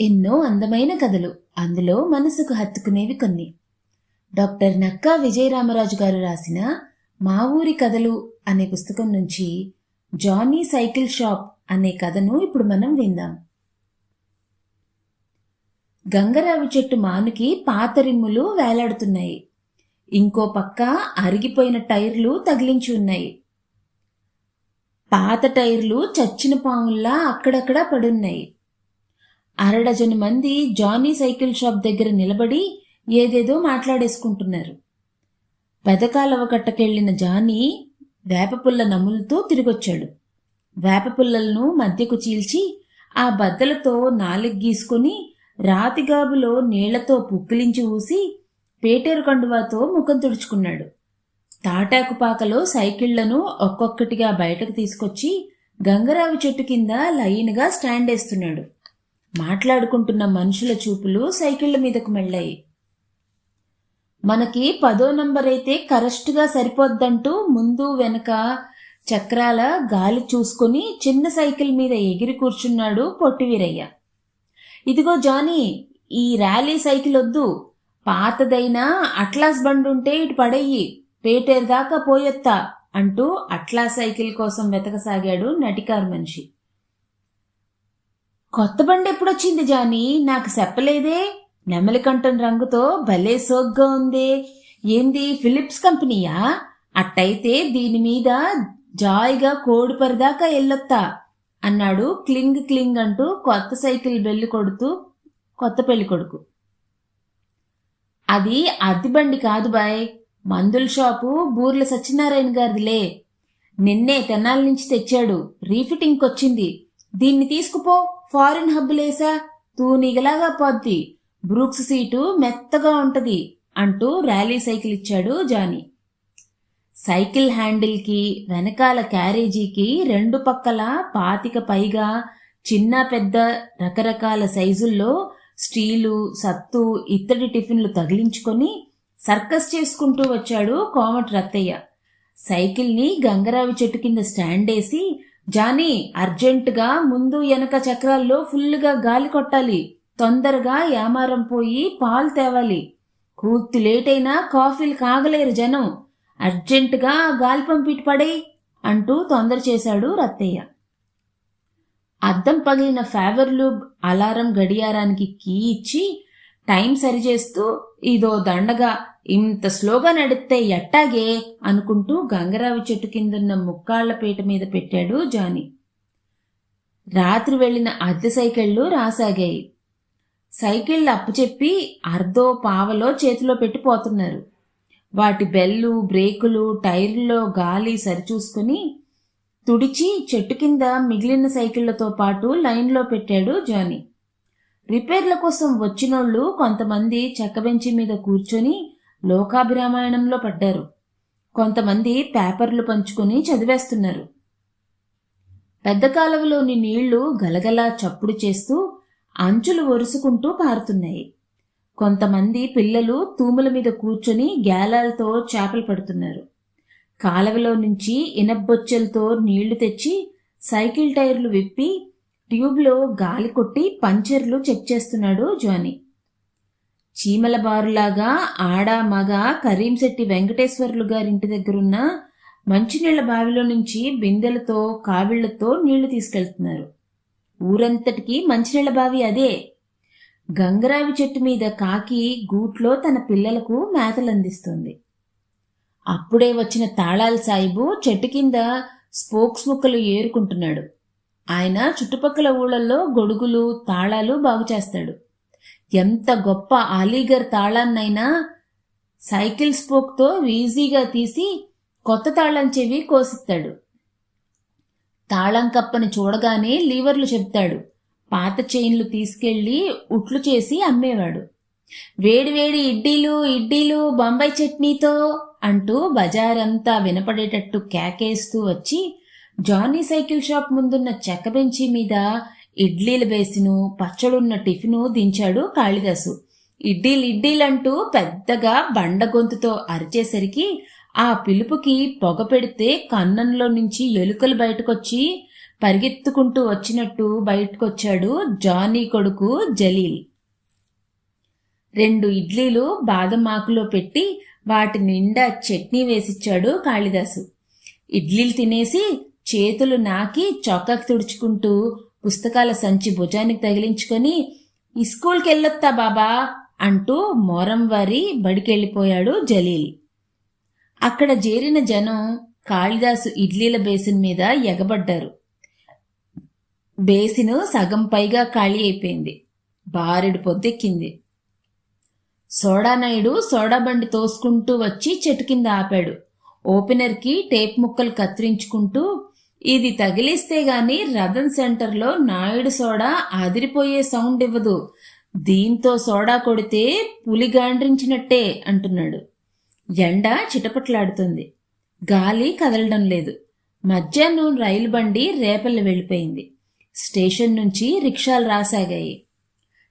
ఎన్నో అందమైన కథలు. అందులో మనసుకు హత్తుకునేవి కొన్ని. డాక్టర్ నక్కా విజయరామరాజు గారు రాసిన మా ఊరి కథలు అనే పుస్తకం నుంచి జానీ సైకిల్ షాప్ అనే కథను ఇప్పుడు మనం విందాం. గంగరావి చెట్టు మానుకి పాత రిమ్ములు వేలాడుతున్నాయి. ఇంకో పక్క అరిగిపోయిన టైర్లు తగిలించి ఉన్నాయి. పాత టైర్లు చచ్చిన పాముల్లా అక్కడక్కడ పడున్నాయి. అరడజను మంది జానీ సైకిల్ షాప్ దగ్గర నిలబడి ఏదేదో మాట్లాడేసుకుంటున్నారు. పెదకాలవ కట్టకెళ్ళిన జానీ వేపపుల్ల నములతో తిరిగొచ్చాడు. వేపపుల్లలను మధ్యకు చీల్చి ఆ బద్దలతో నాలుగు గీసుకొని రాతిగాబులో నీళ్ళతో పుక్కిలించి ఊసి పేటేరు కండువాతో ముఖం తుడుచుకున్నాడు. తాటాకు పాకలో సైకిళ్ళను ఒక్కొక్కటిగా బయటకు తీసుకొచ్చి గంగరావి చెట్టు కింద లైన్గా స్టాండ్ వేస్తున్నాడు మాట్లాడుకుంటున్న మనుషుల చూపులు సైకిళ్ళ మీదకు మెళ్ళాయి. మనకి పదో నంబర్ అయితే కరెక్ట్గా సరిపోద్దంటూ ముందు వెనక చక్రాల గాలి చూసుకొని చిన్న సైకిల్ మీద ఎగిరి కూర్చున్నాడు పొట్టివీరయ్య. ఇదిగో జానీ ఈ ర్యాలీ సైకిల్ వద్దు. పాతదైనా అట్లాస్ బండి ఉంటే ఇటు పడయ్యి పేటేరు దాకా పోయొత్తా అంటూ అట్లా సైకిల్ కోసం వెతకసాగాడు నటికారు మనిషి. కొత్త బండి ఎప్పుడొచ్చింది జానీ? నాకు చెప్పలేదే. నెమలికంఠం రంగుతో భలే సోగ్గా ఉందే. ఏంది ఫిలిప్స్ కంపెనీయా? అట్టయితే దీని మీద జాయిగా కోడి పరిదాకా ఎల్లొత్తా అన్నాడు క్లింగ్ క్లింగ్ అంటూ కొత్త సైకిల్ బెల్లి కొడుతూ కొత్త పెళ్ళి కొడుకు. అది అద్దె బండి కాదు బాయ్. మందుల షాపు బూర్ల సత్యనారాయణ గారిదిలే. నిన్నే తెనాల నుంచి తెచ్చాడు. రీఫిటింగ్కి వచ్చింది దీన్ని తీసుకుపో. ఫారిన్ హబ్బులేసా తూనిగలాగా పోద్ది. బ్రూక్స్ సీటు మెత్తగా ఉంటది అంటూ ర్యాలీ సైకిల్ ఇచ్చాడు జానీ. సైకిల్ హ్యాండిల్కి వెనకాల క్యారేజీకి రెండు పక్కల పాతిక పైగా చిన్న పెద్ద రకరకాల సైజుల్లో స్టీలు సత్తు ఇత్తడి టిఫిన్లు తగిలించుకొని సర్కస్ చేసుకుంటూ వచ్చాడు కోమటి రత్తయ్య. సైకిల్ని గంగరావి చెట్టు కింద స్టాండ్ వేసి జానీ అర్జెంటుగా ముందు వెనక చక్రాల్లో ఫుల్గా గాలి కొట్టాలి. తొందరగా యామారం పోయి పాలు తేవాలి. కూర్తి లేట్ అయినా కాఫీలు కాగలేరు జనం. అర్జెంటుగా గాలి పంపిటి పడే అంటూ తొందర చేశాడు రత్తయ్య. అద్దం పగిలిన ఫేవర్లు అలారం గడియారానికి కీ ఇచ్చి టైం సరిచేస్తూ ఇదో దండగా ఇంత స్లోగా నడిస్తే ఎట్టాగే అనుకుంటూ గంగరావి చెట్టు కిందున్న ముక్కాళ్ళ పీట మీద పెట్టాడు జానీ. రాత్రి వెళ్ళిన అద్దె సైకిళ్ళు రాసాగాయి. సైకిళ్ళు అప్పుచెప్పి అర్ధో పావలో చేతిలో పెట్టిపోతున్నారు. వాటి బెల్లు బ్రేకులు టైర్లలో గాలి సరిచూసుకుని తుడిచి చెట్టు కింద మిగిలిన సైకిళ్ళతో పాటు లైన్లో పెట్టాడు జానీ. రిపేర్ల కోసం వచ్చినోళ్ళు కొంతమంది చెక్కబెంచి మీద కూర్చొని లోకాభిరామాయణంలో పడ్డారు. కొంతమంది పేపర్లు పంచుకొని చదివేస్తున్నారు. పెద్ద కాలువలోని నీళ్ళు గలగలా చప్పుడు చేస్తూ అంచులు ఒరుసుకుంటూ పారుతున్నాయి. కొంతమంది పిల్లలు తూముల మీద కూర్చొని గ్యాలాలతో చేపలు పడుతున్నారు. కాలవలో నుంచి ఇనబ్బొచ్చెలతో నీళ్ళు తెచ్చి సైకిల్ టైర్లు విప్పి ట్యూబ్లో గాలి కొట్టి పంచర్లు చెక్ చేస్తున్నాడు జానీ చీమల బారులాగా ఆడ మగ కరీంశెట్టి వెంకటేశ్వర్లు గారింటి దగ్గరున్న మంచినీళ్ళ బావిలో నుంచి బిందెలతో కావిళ్ళతో నీళ్ళు తీసుకెళ్తున్నారు. ఊరంతటికి మంచినీళ్ళ బావి అదే. గంగరావి చెట్టు మీద కాకి గూట్లో తన పిల్లలకు మేతలు అందిస్తుంది అప్పుడే వచ్చిన తాళాల సాయిబు చెట్టు కింద స్పోక్స్ ముక్కలు ఏరుకుంటున్నాడు. ఆయన చుట్టుపక్కల ఊళ్ళల్లో గొడుగులు తాళాలు బాగు చేస్తాడు. ఎంత గొప్ప అలీగర్ తాళాన్నైనా సైకిల్ స్పోక్తో ఈజీగా తీసి కొత్త తాళం చెవి కోసిస్తాడు. తాళం కప్పని చూడగానే లీవర్లు చెప్తాడు. పాత చైన్లు తీసుకెళ్ళి ఉట్లు చేసి అమ్మేవాడు. వేడివేడి ఇడ్డీలు ఇడ్డీలు బొంబాయి చట్నీతో అంటూ బజారంతా వినపడేటట్టు కేకేస్తూ వచ్చి జానీ సైకిల్ షాప్ ముందున్న చెక్క బెంచి మీద ఇడ్లీల బేసిను పచ్చడున్న టిఫిను దించాడు కాళిదాసు. ఇడ్లీలు ఇడ్లీలంటూ పెద్దగా బండ గొంతుతో అరిచేసరికి ఆ పిలుపుకి పొగ పెడితే కన్నంలో నుంచి ఎలుకలు బయటకొచ్చి పరిగెత్తుకుంటూ వచ్చినట్టు బయటకొచ్చాడు జానీ కొడుకు జలీల్. రెండు ఇడ్లీలు బాదం ఆకులో పెట్టి వాటి నిండా చట్నీ వేసిచ్చాడు కాళిదాసు. ఇడ్లీలు తినేసి చేతులు నాకి చొక్కాకి తుడుచుకుంటూ పుస్తకాల సంచి భుజానికి తగిలించుకొని ఈ స్కూల్కి వెళ్ళొత్తా బాబా అంటూ మోరం వారి బడికెళ్ళిపోయాడు జలీల్. అక్కడ చేరిన జనం కాళిదాసు ఇడ్లీల బేసిన్ మీద ఎగబడ్డారు. బేసిను సగం పైగా ఖాళీ అయిపోయింది. బారెడు పొద్దెక్కింది సోడానాయుడు సోడా బండి తోసుకుంటూ వచ్చి చెట్టు కింద ఆపాడు. ఓపెనర్కి టేప్ ముక్కలు కత్తిరించుకుంటూ ఇది తగిలిస్తే గాని రథన్ సెంటర్లో నాయుడు సోడా అదిరిపోయే సౌండ్ ఇవ్వదు. దీంతో సోడా కొడితే పులి గాండ్రించినట్టే అంటున్నాడు. ఎండ చిటపట్లాడుతుంది. గాలి కదలడం లేదు. మధ్యాహ్నం రైలు బండి రేపల్లి వెళ్ళిపోయింది. స్టేషన్ నుంచి రిక్షాలు రాసాగాయి.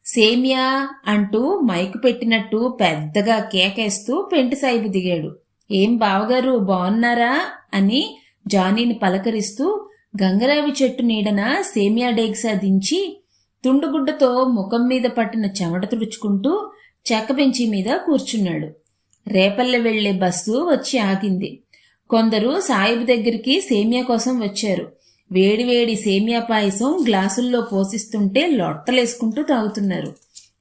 సేమియా అంటూ మైకు పెట్టినట్టు పెద్దగా కేకేస్తూ పెంటి సాయిబు దిగాడు. ఏం బావగారు బాగున్నారా అని జానీని పలకరిస్తూ గంగరావి చెట్టు నీడన సేమియా డేగ్సా దించి తుండుగుడ్డతో ముఖం మీద పట్టిన చెమట తుడుచుకుంటూ చెక్క బెంచి మీద కూర్చున్నాడు. రేపల్లె వెళ్ళే బస్సు వచ్చి ఆగింది. కొందరు సాయిబు దగ్గరికి సేమియా కోసం వచ్చారు. వేడివేడి సేమియా పాయసం గ్లాసుల్లో పోసిస్తుంటే లొట్టలేసుకుంటూ తాగుతున్నారు.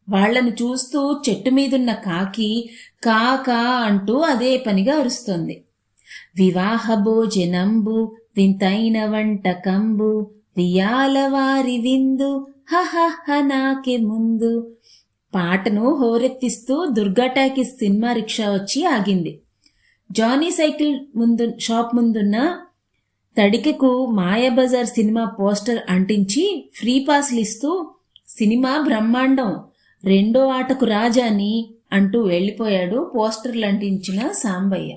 వాళ్ళను చూస్తూ చెట్టు మీదున్న కాకి కా కా అంటూ అదే పనిగా అరుస్తోంది. వివాహ భోజనంబు వింతైన వంటకంబు వియాల వారి విందు హహ నాకే ముందు. పాటను హోరెత్తిస్తూ దుర్గా సినిమా రిక్షా వచ్చి ఆగింది. జానీ సైకిల్ ముందు షాప్ ముందున్న తడికెకు మాయాబజార్ సినిమా పోస్టర్ అంటించి ఫ్రీ పాస్లు ఇస్తూ సినిమా బ్రహ్మాండం రెండో ఆటకు రాజాని అంటూ వెళ్ళిపోయాడు పోస్టర్లు అంటించిన సాంబయ్య.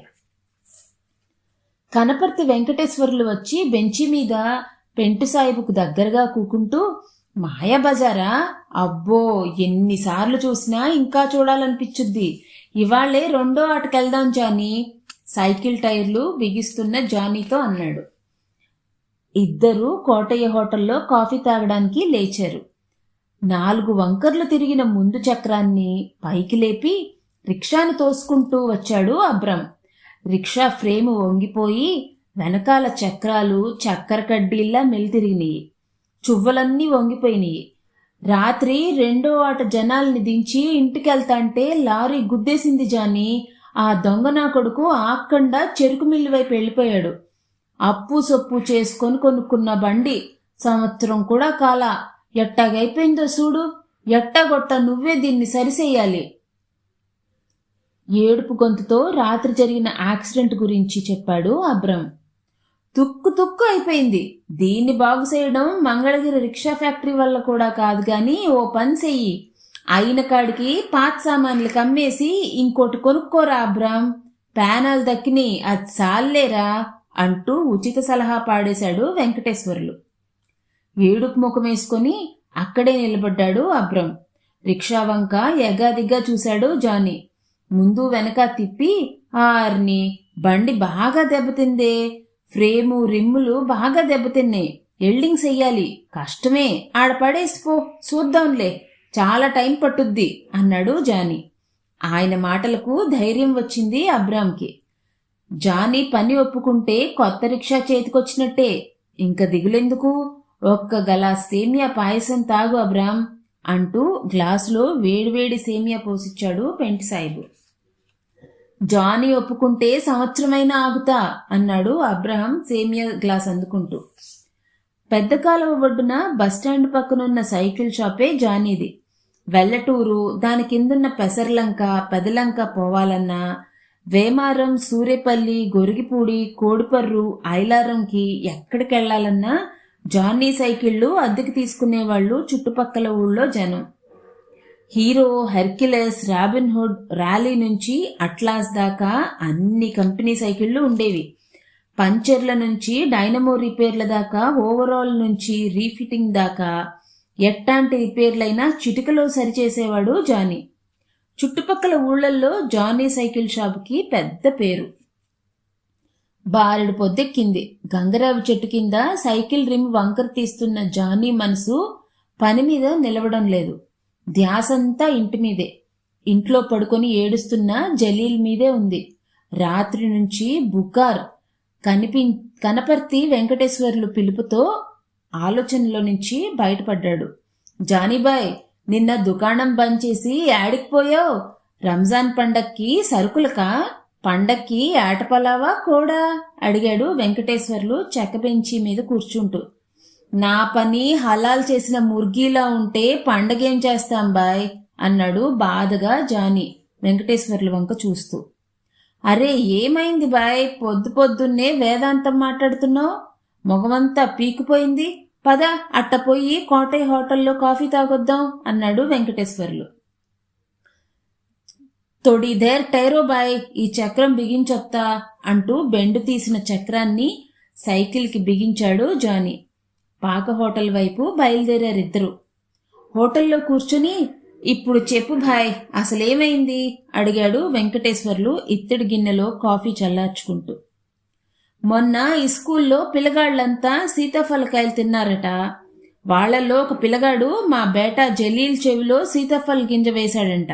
కనపర్తి వెంకటేశ్వర్లు వచ్చి బెంచి మీద పెంటు సాయిబుకు దగ్గరగా కూకుంటూ మాయాబజారా అబ్బో ఎన్నిసార్లు చూసినా ఇంకా చూడాలనిపించుద్ది ఇవాళ్ళే రెండో ఆటకెళ్దాం జానీ. సైకిల్ టైర్లు బిగిస్తున్న జానీతో అన్నాడు. ఇద్దరూ కోటయ్య హోటల్లో కాఫీ తాగడానికి లేచారు. నాలుగు వంకర్లు తిరిగిన ముందు చక్రాన్ని పైకి లేపి రిక్షాను తోసుకుంటూ వచ్చాడు అబ్రం రిక్షా ఫ్రేమ్ వంగిపోయి వెనకాల చక్రాలు చక్కెర కడ్డీల్లా మెలితిరిగినాయి. చువ్వలన్నీ వంగిపోయినాయి. రాత్రి రెండో ఆట జనాల్ని దించి ఇంటికెళ్తాంటే లారీ గుద్దేసింది జాని. ఆ దొంగ నా కొడుకు ఆక్కండా చెరుకు మిల్లు వైపు వెళ్ళిపోయాడు. అప్పు సొప్పు చేసుకొని కొనుక్కున్న బండి సంవత్సరం కూడా కాల. ఎట్టాగైపోయిందో చూడు. ఎట్టగొట్ట నువ్వే దీన్ని సరిసేయాలి. ఏడుపు గొంతుతో రాత్రి జరిగిన యాక్సిడెంట్ గురించి చెప్పాడు అబ్రం తుక్కు తుక్కు అయిపోయింది. దీన్ని బాగు చేయడం మంగళగిరి రిక్షా ఫ్యాక్టరీ వల్ల కూడా కాదు కానీ ఓ పని చెయ్యి. అయిన కాడికి పాత సామాన్లు కమ్మేసి ఇంకోటి కొనుక్కోరా అబ్రామ్ ప్యానాలు దక్కిని అది చాలేరా అంటూ ఉచిత సలహా పాడేశాడు వెంకటేశ్వర్లు. ఏడుపు ముఖమేసుకొని అక్కడే నిలబడ్డాడు అబ్రం రిక్షా వంక ఎగాదిగ్గా చూశాడు జానీ. ముందు వెనక తిప్పి ఆర్ని బండి బాగా దెబ్బతిందే. ఫ్రేము రిమ్ములు బాగా దెబ్బతిన్నాయి. ఎల్డింగ్ చెయ్యాలి కష్టమే. ఆడ పడేసిపో. చూద్దాంలే. చాలా టైం పట్టుద్ది అన్నాడు జానీ. ఆయన మాటలకు ధైర్యం వచ్చింది అబ్రామ్కి. జానీ పని ఒప్పుకుంటే కొత్త రిక్షా చేతికొచ్చినట్టే. ఇంక దిగులెందుకు? ఒక్క గలాస్ సేమియా పాయసం తాగు అబ్రామ్ అంటూ గ్లాసులో వేడివేడి సేమియా పోసిచ్చాడు పెంటి సాయిబు జానీ ఒప్పుకుంటే సంవత్సరమైనా ఆగుతా అన్నాడు అబ్రహం సేమియా గ్లాస్ అందుకుంటూ. పెద్ద కాలువ ఒడ్డున బస్టాండ్ పక్కనున్న సైకిల్ షాపే జానీది. వెల్లటూరు దాని కిందున్న పెసర్లంక పెదలంక పోవాలన్నా వేమారం సూరేపల్లి గొరిగిపూడి కోడిపర్రు ఐలారంకి ఎక్కడికెళ్ళాలన్నా జానీ సైకిళ్ళు అద్దెకి తీసుకునేవాళ్ళు చుట్టుపక్కల ఊళ్ళో జనం. Hero Hercules Robin Hood Raleigh నుంచి అట్లాస్ దాకా అన్ని కంపెనీ సైకిళ్ళు ఉండేవి. పంచర్ల నుంచి డైనమో రిపేర్ల దాకా ఓవరాల్ నుంచి రీఫిటింగ్ దాకా ఎట్టాంటి రిపేర్లైనా చిటికలో సరిచేసేవాడు జానీ. చుట్టుపక్కల ఊళ్ళల్లో జానీ సైకిల్ షాప్కి పెద్ద పేరు. బారెడు పొద్దెక్కింది గంగరావి చెట్టు కింద సైకిల్ రిమ్ వంకర తీస్తున్న జానీ మనసు పని మీద నిలవడం లేదు. ధ్యాసంతా ఇంటి మీదే. ఇంట్లో పడుకొని ఏడుస్తున్న జలీల్ మీదే ఉంది. రాత్రి నుంచి బుకార్ కనిపి కనపర్తి వెంకటేశ్వర్లు పిలుపుతో ఆలోచనలో నుంచి బయటపడ్డాడు. జానీబాయ్ నిన్న దుకాణం బంద్ చేసి యాడికి పోయావు? రంజాన్ పండక్కి సరుకులకా? పండక్కి ఏటపలావా కూడా? అడిగాడు వెంకటేశ్వర్లు చెక్క బెంచి మీద కూర్చుంటూ. నా పని హలాల్ చేసిన ముర్గీలా ఉంటే పండగేం చేస్తాం బాయ్? అన్నాడు బాధగా జానీ వెంకటేశ్వర్లు వంక చూస్తూ. అరే ఏమైంది బాయ్? పొద్దు పొద్దున్నే వేదాంతం మాట్లాడుతున్నావు? మొగమంతా పీకిపోయింది. పద అట్ట పోయి కోటయ్య హోటల్లో కాఫీ తాగొద్దాం అన్నాడు వెంకటేశ్వర్లు. తొడిదేర్ టైరో బాయ్ ఈ చక్రం బిగించొత్తా అంటూ బెండు తీసిన చక్రాన్ని సైకిల్కి బిగించాడు జానీ. పాక హోటల్ వైపు బయలుదేరారిద్దరు. హోటల్లో కూర్చుని ఇప్పుడు చెప్పు భాయ్ అసలేమైంది? అడిగాడు వెంకటేశ్వర్లు ఇత్తడి గిన్నెలో కాఫీ చల్లార్చుకుంటూ. మొన్న ఈ స్కూల్లో పిల్లగాళ్ళంతా సీతాఫలకాయలు తిన్నారట. వాళ్ళలో ఒక పిల్లగాడు మా బేట జలీల్ చెవిలో సీతాఫల గింజ వేశాడంట.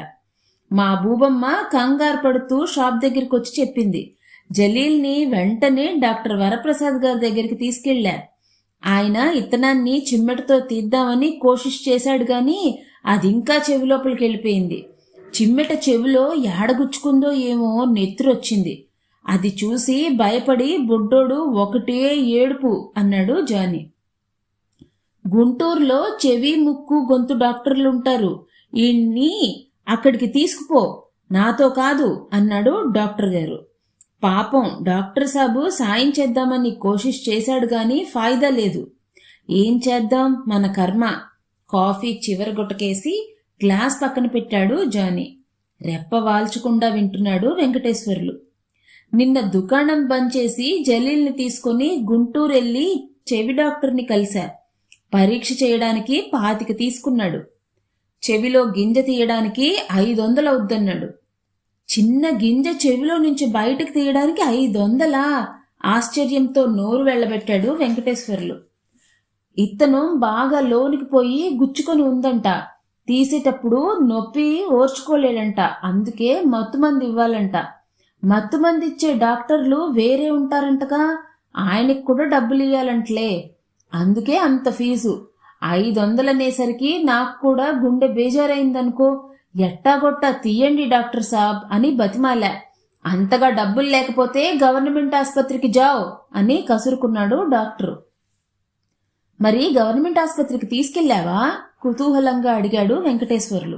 మా బూబమ్మ కంగారు పడుతూ షాప్ దగ్గరికి వచ్చి చెప్పింది. జలీల్ని వెంటనే డాక్టర్ వరప్రసాద్ గారి దగ్గరికి తీసుకెళ్ళారు ఆయన ఇత్తనాన్ని చిమ్మెటతో తీద్దామని కోషిష్ చేశాడు గాని అది ఇంకా చెవి లోపలికి వెళ్ళిపోయింది. చిమ్మెట చెవిలో ఏడగుచ్చుకుందో ఏమో నెత్తురొచ్చింది. అది చూసి భయపడి బుడ్డోడు ఒకటే ఏడుపు అన్నాడు జానీ. గుంటూరులో చెవి ముక్కు గొంతు డాక్టర్లు ఉంటారు ఈయన్ని అక్కడికి తీసుకుపో. నాతో కాదు అన్నాడు డాక్టర్ గారు పాపం డాక్టర్ సాబు సాయం చేద్దామని కోషిష్ చేశాడు గాని ఫాయిదా లేదు. ఏం చేద్దాం? మన కర్మ. కాఫీ చివరి గుట్టకేసి గ్లాస్ పక్కన పెట్టాడు జానీ. రెప్ప వాల్చకుండా వింటున్నాడు వెంకటేశ్వర్లు. నిన్న దుకాణం బంద్ చేసి జలీల్ని తీసుకుని గుంటూరు వెళ్ళి చెవి డాక్టర్ని కలిశా. పరీక్ష చేయడానికి పాతిక తీసుకున్నాడు. చెవిలో గింజ తీయడానికి ఐదు వందలు అవుద్దన్నాడు చిన్న గింజ చెవిలో నుంచి బయటకు తీయడానికి ఐదు వందలా ఆశ్చర్యంతో నోరు వెళ్ళబెట్టాడు వెంకటేశ్వర్లు. ఇతను బాగా లోనికి పోయి గుచ్చుకొని ఉందంట. తీసేటప్పుడు నొప్పి ఓర్చుకోలేడంట. అందుకే మత్తుమంది ఇవ్వాలంట. మత్తుమంది ఇచ్చే డాక్టర్లు వేరే ఉంటారంటగా. ఆయనకి కూడా డబ్బులు ఇవ్వాలంటలే అందుకే అంత ఫీజు. ఐదు వందలనేసరికి నాకు కూడా గుండె బేజారైందనుకో. ఎట్టాగొట్టా తీయండి డాక్టర్ సాబ్ అని బతిమాలా. అంతగా డబ్బులు లేకపోతే గవర్నమెంట్ ఆసుపత్రికి జావ్ అని కసురుకున్నాడు డాక్టరు. మరి గవర్నమెంట్ ఆసుపత్రికి తీసుకెళ్ళావా కుతూహలంగా అడిగాడు వెంకటేశ్వర్లు.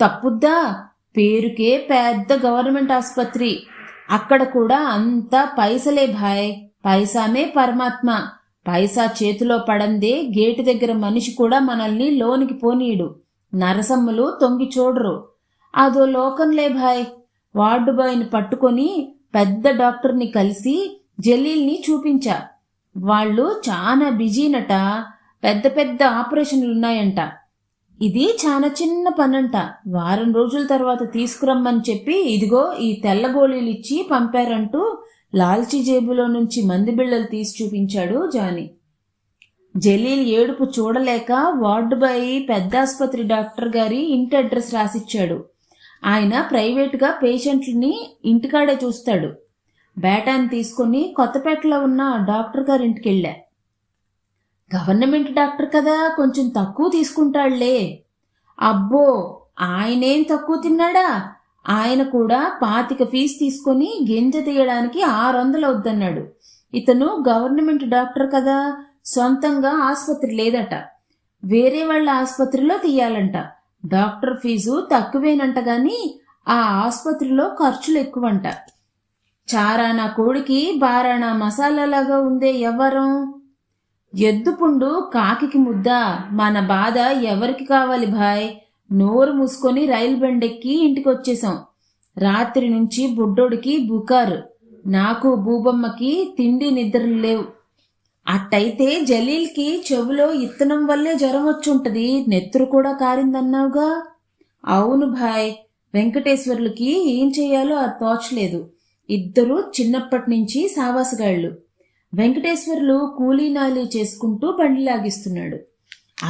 తప్పుద్దా? పేరుకే పెద్ద గవర్నమెంట్ ఆసుపత్రి. అక్కడ కూడా అంతా పైసలే భాయ్. పైసామే పరమాత్మ. పైసా చేతిలో పడందే గేటు దగ్గర మనిషి కూడా మనల్ని లోనికి పోనీయుడు. నరసమ్మలు తొంగి చూడరు. అదో లోకంలే భాయ్. వార్డు బాయ్ని పట్టుకొని పెద్ద డాక్టర్ని కలిసి జలీల్ని చూపించా. వాళ్ళు చాలా బిజీనట. పెద్ద పెద్ద ఆపరేషన్లున్నాయంట. ఇది చాలా చిన్న పనంట. వారం రోజుల తర్వాత తీసుకురమ్మని చెప్పి ఇదిగో ఈ తెల్ల గోళీలు ఇచ్చి పంపారంటూ లాల్చీ జేబులో నుంచి మంది బిళ్ళలు తీసి చూపించాడు జానీ. జలీల్ ఏడుపు చూడలేక వార్డు బాయ్ పెద్ద ఆసుపత్రి డాక్టర్ గారి ఇంటి అడ్రస్ రాసిచ్చాడు. ఆయన ప్రైవేటుగా పేషెంట్లని ఇంటికాడే చూస్తాడు. బేటాన్ని తీసుకుని కొత్తపేటలో ఉన్న డాక్టర్ గారి ఇంటికి వెళ్ళా గవర్నమెంట్ డాక్టర్ కదా కొంచెం తక్కువ తీసుకుంటాడులే అబ్బో ఆయనేం తక్కువ తిన్నాడా? ఆయన కూడా పాతిక ఫీజు తీసుకొని గింజ తీయడానికి ఆరు వందలు అవుద్దన్నాడు ఇతను గవర్నమెంట్ డాక్టర్ కదా సొంతంగా ఆసుపత్రి లేదట. వేరే వాళ్ళ ఆసుపత్రిలో తీయాలంట. డాక్టర్ ఫీజు తక్కువేనంట గాని ఆ ఆసుపత్రిలో ఖర్చులు ఎక్కువంట. చారానా కోడికి బారానా మసాలాలాగా ఉందే ఎవ్వరం? ఎద్దుపుండు కాకికి ముద్ద. మన బాధ ఎవరికి కావాలి భాయ్? నోరు మూసుకొని రైలు బండెక్కి ఇంటికి వచ్చేసాం రాత్రి నుంచి బుడ్డోడికి బుకారు. నాకు భూబొమ్మకి తిండి నిద్రలు లేవు అట్టయితే జలీల్కి చెవులో ఇత్తనం వల్లే జ్వరం వచ్చుంటది. నెత్తురు కూడా కారిందన్నావుగా. అవును భాయ్ వెంకటేశ్వర్లకి ఏం చేయాలో అది తోచలేదు ఇద్దరూ చిన్నప్పటి నుంచి సావాసగాళ్ళు. వెంకటేశ్వర్లు కూలీనాలి చేసుకుంటూ బండి లాగిస్తున్నాడు.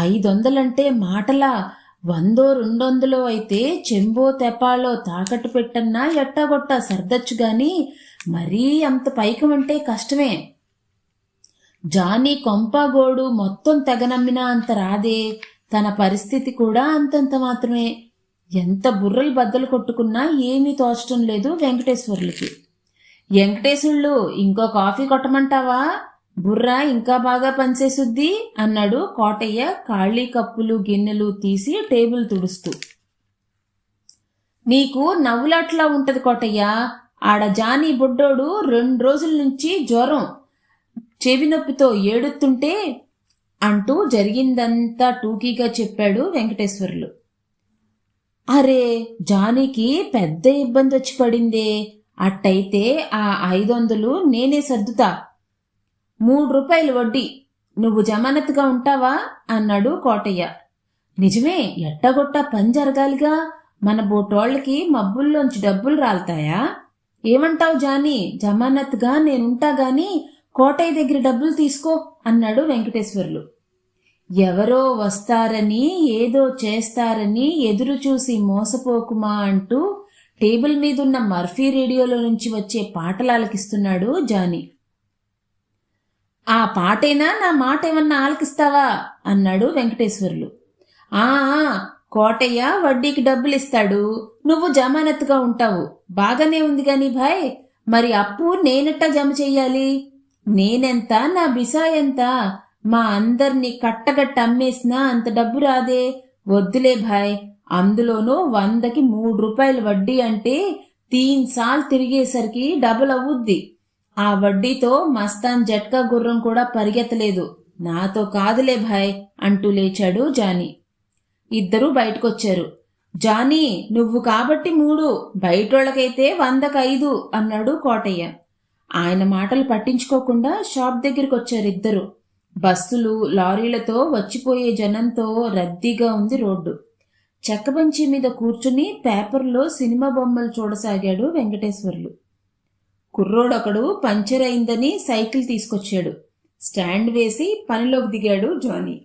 ఐదొందలంటే మాటలా వందో రెండొందలో అయితే చెంబో తెపాలో తాకట్టు పెట్టన్నా ఎట్టాగొట్టా సర్దచ్చు గాని మరీ అంత పైకమంటే కష్టమే. జానీ కొంపగోడు మొత్తం తెగనమ్మినా అంత రాదే. తన పరిస్థితి కూడా అంతంత మాత్రమే. ఎంత బుర్రలు బద్దలు కొట్టుకున్నా ఏమీ తోచటం లేదు వెంకటేశ్వర్లకి. వెంకటేశ్వర్లు ఇంకో కాఫీ కొట్టమంటావా? బుర్ర ఇంకా బాగా పనిచేసుద్ది? అన్నాడు కోటయ్య ఖాళీ కప్పులు గిన్నెలు తీసి టేబుల్ తుడుస్తూ. నీకు నవ్వులాట్లా ఉంటది కోటయ్య. ఆడ జానీ బుడ్డోడు రెండు రోజుల నుంచి జ్వరం. చెవి నొప్పితో ఏడుతుంటే అంటూ జరిగిందంతా టూకీగా చెప్పాడు వెంకటేశ్వర్లు. అరే జానీకి పెద్ద ఇబ్బంది వచ్చి పడిందే. అట్టయితే ఆ ఐదు వందలు నేనే సర్దుతా. మూడు రూపాయలు వడ్డీ. నువ్వు జమానత్గా ఉంటావా? అన్నాడు కోటయ్య. నిజమే ఎట్టగొట్ట పని జరగాలిగా. మన బోటోళ్ళకి మబ్బుల్లోంచి డబ్బులు రాలుతాయా? ఏమంటావు జానీ? జమానత్గా నేనుంటా గాని కోటయ్య దగ్గర డబ్బులు తీసుకో అన్నాడు వెంకటేశ్వర్లు. ఎవరో వస్తారని ఏదో చేస్తారని ఎదురు చూసి మోసపోకుమా అంటూ టేబుల్ మీదున్న మర్ఫీ రేడియోలో నుంచి వచ్చే పాటలు ఆలకిస్తున్నాడు జానీ. ఆ పాటేనా? నా మాట ఏమన్నా ఆలకిస్తావా? అన్నాడు వెంకటేశ్వర్లు. ఆ కోటయ్య వడ్డీకి డబ్బులు ఇస్తాడు నువ్వు జమానత్తుగా ఉంటావు. బాగానే ఉంది గాని భాయ్. మరి అప్పు నేనెట్టా జమ చెయ్యాలి? నేనెంత? నా బిసా ఎంత? మా అందర్నీ కట్టగట్ట అమ్మేసినా అంత డబ్బు రాదే. వద్దులే భాయ్ అందులోనూ వందకి మూడు రూపాయలు వడ్డీ అంటే తీన్ సాల్ తిరిగేసరికి డబుల్ అవుద్ది. ఆ వడ్డీతో మస్తాన్ జట్కా గుర్రం కూడా పరిగెత్తలేదు. నాతో కాదులే భాయ్ అంటూ లేచాడు జానీ. ఇద్దరూ బయటకొచ్చారు. జానీ నువ్వు కాబట్టి మూడు బయటోళ్ళకైతే వందకు ఐదు అన్నాడు కోటయ్య. ఆయన మాటలు పట్టించుకోకుండా షాప్ దగ్గరికి వచ్చారు ఇద్దరు బస్సులు లారీలతో వచ్చిపోయే జనంతో రద్దీగా ఉంది రోడ్డు. చెక్కబంచి మీద కూర్చుని పేపర్లో సినిమా బొమ్మలు చూడసాగాడు వెంకటేశ్వర్లు. కుర్రోడొకడు పంచర్ అయిందని సైకిల్ తీసుకొచ్చాడు. స్టాండ్ వేసి పనిలోకి దిగాడు జానీ.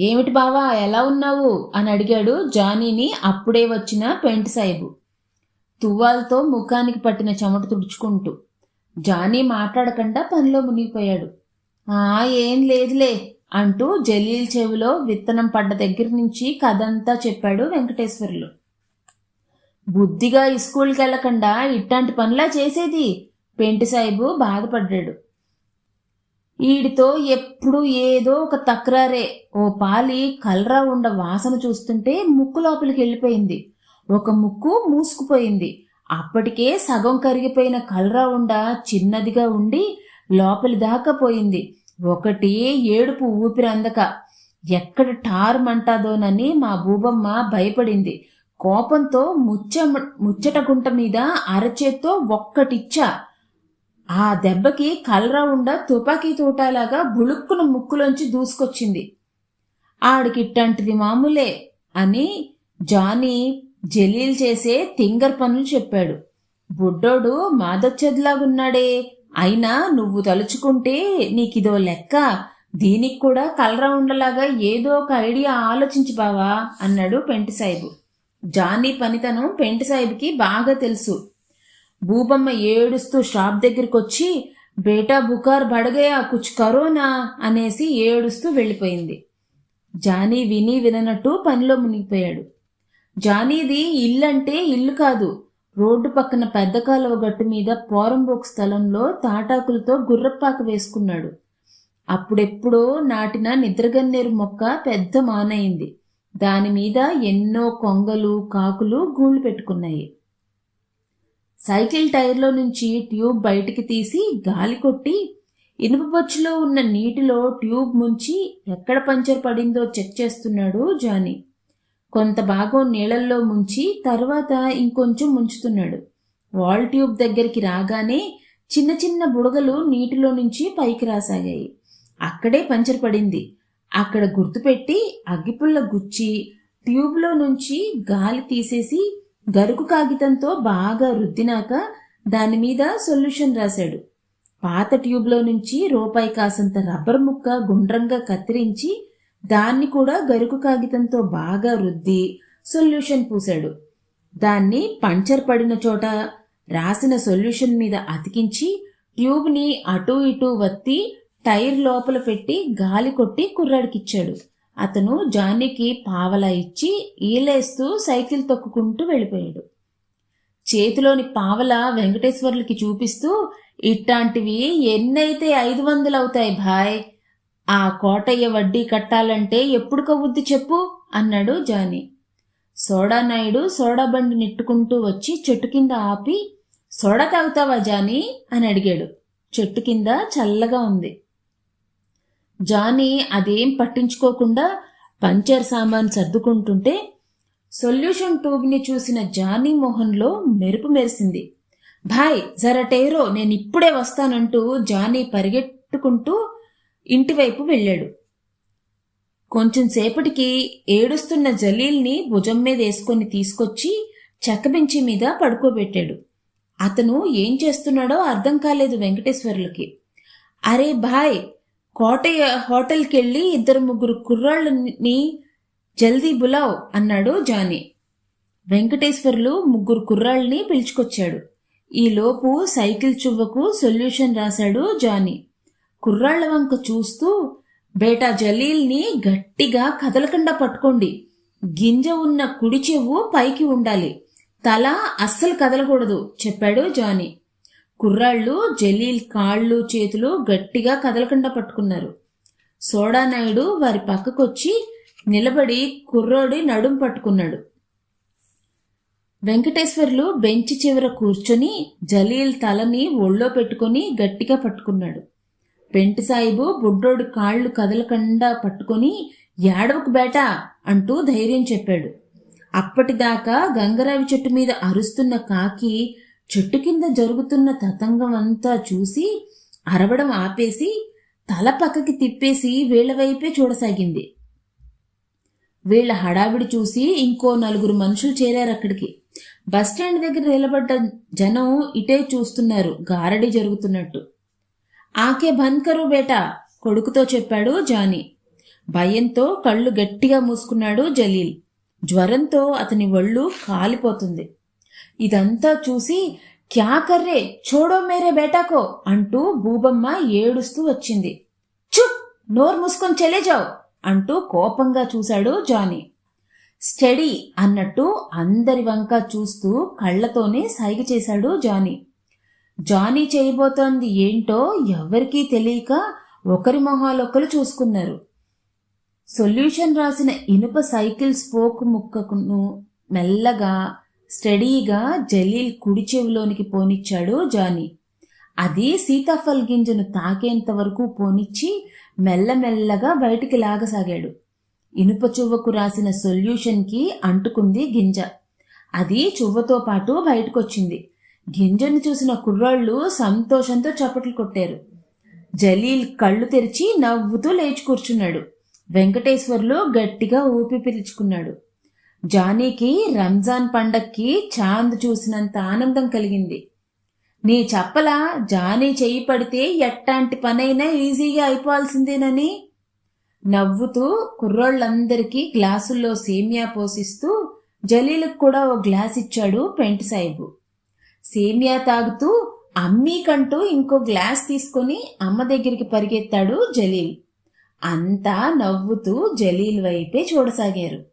ఏమిటి బావా ఎలా ఉన్నావు? అని అడిగాడు జానీని అప్పుడే వచ్చిన పెంట్ సాయిబు. తువ్వాలతో ముఖానికి పట్టిన చెమట తుడుచుకుంటూ. జానీ మాట్లాడకుండా పనిలో మునిగిపోయాడు. ఆ ఏం లేదులే అంటూ జలీల్ చెవిలో విత్తనం పడ్డ దగ్గర నుంచి కథంతా చెప్పాడు వెంకటేశ్వర్లు. బుద్ధిగా ఈ స్కూల్కి వెళ్ళకుండా ఇట్లాంటి పనులా చేసేది? పెంటి సాయిబు బాధపడ్డాడు. వీడితో ఎప్పుడు ఏదో ఒక తక్రారే. ఓ పాలి కలరా ఉండ వాసన చూస్తుంటే ముక్కు లోపలికి వెళ్ళిపోయింది. ఒక ముక్కు మూసుకుపోయింది. అప్పటికే సగం కరిగిపోయిన కలరా ఉండ చిన్నదిగా ఉండి లోపలి దాకా పోయింది. ఒకటి ఏడుపు ఊపిరి అందక. ఎక్కడ టార్మంటాదోనని మా బూబమ్మ భయపడింది. కోపంతో ముచ్చ ముచ్చట గుంట మీద అరచేత్తో ఒక్కటిచ్చా. ఆ దెబ్బకి కలరా ఉండ తుపాకీ తోటాలాగా బుళుక్కున ముక్కులోంచి దూసుకొచ్చింది. ఆడికిట్టంటిది మామూలే అని జానీ జలీల్ చేసే తింగర్ పనులు చెప్పాడు. బుడ్డోడు మాదొచ్చేదిలాగున్నాడే. అయినా నువ్వు తలుచుకుంటే నీకిదో లెక్క. దీనికి కూడా కలరా ఉండలాగా ఏదో ఒక ఐడియా ఆలోచించి బావా అన్నాడు పెంటిసాయిబు. జానీ పనితనం పెంటిసాయిబుకి బాగా తెలుసు. భూబమ్మ ఏడుస్తూ షాప్ దగ్గరికి వచ్చి బేటా బుకార్ బడగయా కుచ్ కరోనా? అనేసి ఏడుస్తూ వెళ్ళిపోయింది. జానీ విని విననట్టు పనిలో మునిగిపోయాడు. జానీది ఇల్లంటే ఇల్లు కాదు. రోడ్డు పక్కన పెద్ద కాలువ గట్టు మీద పోరంబోక్ స్థలంలో తాటాకులతో గుర్రపాక వేసుకున్నాడు. అప్పుడెప్పుడో నాటిన నిద్రగన్నేరు మొక్క పెద్ద మానయింది దాని మీద ఎన్నో కొంగలు కాకులు గూళ్ళు పెట్టుకున్నాయి. సైకిల్ టైర్లో నుంచి ట్యూబ్ బయటికి తీసి గాలి కొట్టి ఇనుప బొచ్చులో ఉన్న నీటిలో ట్యూబ్ ముంచి ఎక్కడ పంచర్ పడిందో చెక్ చేస్తున్నాడు జానీ. కొంత భాగం నీళ్ళల్లో ముంచి తర్వాత ఇంకొంచెం ముంచుతున్నాడు. వాల్ ట్యూబ్ దగ్గరికి రాగానే చిన్న చిన్న బుడగలు నీటిలో నుంచి పైకి రాసాగాయి. అక్కడే పంచర్ పడింది. అక్కడ గుర్తుపెట్టి అగ్గిపుల్ల గుచ్చి ట్యూబ్లో నుంచి గాలి తీసేసి గరుకు కాగితంతో బాగా రుద్దినాక దాని మీద సొల్యూషన్ రాశాడు. పాత ట్యూబ్లో నుంచి రూపాయి కాసంత రబ్బర్ ముక్క గుండ్రంగా కత్తిరించి దాన్ని కూడా గరుకు కాగితంతో బాగా రుద్ది సొల్యూషన్ పూశాడు. దాన్ని పంచర్ పడిన చోట రాసిన సొల్యూషన్ మీద అతికించి ట్యూబ్ని అటూ ఇటూ వత్తి టైర్ లోపల పెట్టి గాలి కొట్టి కుర్రాడికిచ్చాడు. అతను జానీకి పావలా ఇచ్చి ఈలేస్తూ సైకిల్ తొక్కుకుంటూ వెళ్ళిపోయాడు. చేతిలోని పావల వెంకటేశ్వర్లకి చూపిస్తూ ఇట్లాంటివి ఎన్నైతే ఐదు వందలు అవుతాయి భాయ్ ఆ కోటయ్య వడ్డీ కట్టాలంటే ఎప్పుడు కవ్వుద్ది చెప్పు? అన్నాడు జానీ. సోడా నాయుడు సోడా బండి నెట్టుకుంటూ వచ్చి చెట్టు కింద ఆపి సోడా తాగుతావా జానీ? అని అడిగాడు. చెట్టు కింద చల్లగా ఉంది. జానీ అదేం పట్టించుకోకుండా పంచర్ సామాన్ సర్దుకుంటుంటే సొల్యూషన్ ట్యూబ్ని చూసిన జానీ మోహన్లో మెరుపు మెరిసింది. భాయ్ జరటేరో నేను ఇప్పుడే వస్తానంటూ జానీ పరిగెట్టుకుంటూ ఇంటివైపు వెళ్ళాడు. కొంచెం సేపటికి ఏడుస్తున్న జలీల్ని భుజం మీద వేసుకొని తీసుకొచ్చి చెక్కబెంచి మీద పడుకోబెట్టాడు. అతను ఏం చేస్తున్నాడో అర్థం కాలేదు వెంకటేశ్వర్లకి. అరే భాయ్ కోటయ్య హోటల్కి వెళ్ళి ఇద్దరు ముగ్గురు కుర్రాళ్ళని జల్దీ బులావ్ అన్నాడు జానీ. వెంకటేశ్వర్లు ముగ్గురు కుర్రాళ్ళని పిలుచుకొచ్చాడు. ఈలోపు సైకిల్ చువ్వకు సొల్యూషన్ రాశాడు జానీ. కుర్రాళ్ళ వంక చూస్తూ బేటా జలీల్ని గట్టిగా కదలకుండా పట్టుకోండి. గింజ ఉన్న కుడి చెవు పైకి ఉండాలి. తల అస్సలు కదలకూడదు చెప్పాడు జానీ. కుర్రాళ్ళు జలీల్ కాళ్ళు చేతులు గట్టిగా కదలకుండా పట్టుకున్నారు. సోడా నాయుడు వారి పక్కకొచ్చి నిలబడి కుర్రోడి నడుం పట్టుకున్నాడు. వెంకటేశ్వర్లు బెంచి చివర కూర్చొని జలీల్ తలని ఒళ్ళో పెట్టుకొని గట్టిగా పట్టుకున్నాడు. పెంటి సాయిబు బుడ్డోడి కాళ్ళు కదలకుండా పట్టుకొని ఏడవకు బేటా అంటూ ధైర్యం చెప్పాడు. అప్పటిదాకా గంగరావి చెట్టు మీద అరుస్తున్న కాకి చెట్టు కింద జరుగుతున్న తతంగం అంతా చూసి అరవడం ఆపేసి తల పక్కకి తిప్పేసి వీళ్ళ వైపే చూడసాగింది. వీళ్ళ హడావిడి చూసి ఇంకో నలుగురు మనుషులు చేరారు అక్కడికి. బస్టాండ్ దగ్గర నిలబడ్డ జనం ఇటే చూస్తున్నారు గారడి జరుగుతున్నట్టు. ఆకే బంద్ కరు బేటా కొడుకుతో చెప్పాడు జానీ. భయంతో కళ్ళు గట్టిగా మూసుకున్నాడు జలీల్. జ్వరంతో అతని ఒళ్ళు కాలిపోతుంది. ఇదంతా చూసి క్యా కర్రే? చూడో మేరే బేటాకో? అంటూ భూబమ్మ ఏడుస్తూ వచ్చింది. చుప్! నోరు మూసుకొని చెలేజావు అంటూ కోపంగా చూశాడు జానీ. స్టడీ అన్నట్టు అందరి వంక చూస్తూ కళ్ళతోనే సైగ చేశాడు జానీ. జానీ చేయబోతోంది ఏంటో ఎవరికీ తెలియక ఒకరి మొహాలొకరు చూసుకున్నారు. సొల్యూషన్ రాసిన ఇనుప సైకిల్ స్పోక్ ముక్కను మెల్లగా స్టడీగా జలీల్ కుడి చెవిలోనికి పోనిచ్చాడు జానీ. అది సీతాఫల్ గింజను తాకేంత వరకు పోనిచ్చి మెల్లమెల్లగా బయటికి లాగసాగాడు. ఇనుప చువ్వకు రాసిన సొల్యూషన్కి అంటుకుంది గింజ. అది చువ్వతో పాటు బయటకొచ్చింది. గింజను చూసిన కుర్రాళ్ళు సంతోషంతో చప్పట్లు కొట్టారు. జలీల్ కళ్ళు తెరిచి నవ్వుతూ లేచి కూర్చున్నాడు. వెంకటేశ్వర్లు గట్టిగా ఊపి పిలుచుకున్నాడు. జానీకి రంజాన్ పండక్కి చాంద్ చూసినంత ఆనందం కలిగింది. నీ చెప్పలా జానీ చెయ్యి పడితే ఎట్టాంటి పనైనా ఈజీగా అయిపోవాల్సిందేనని? నవ్వుతూ కుర్రోళ్ళందరికీ గ్లాసుల్లో సేమియా పోసిస్తూ జలీలకు కూడా ఓ గ్లాస్ ఇచ్చాడు పెంటి సాయిబు సేమియా తాగుతూ అమ్మీకంటూ ఇంకో గ్లాస్ తీసుకొని అమ్మ దగ్గరికి పరిగెత్తాడు జలీల్. అంతా నవ్వుతూ జలీల్ వైపే చూడసాగారు.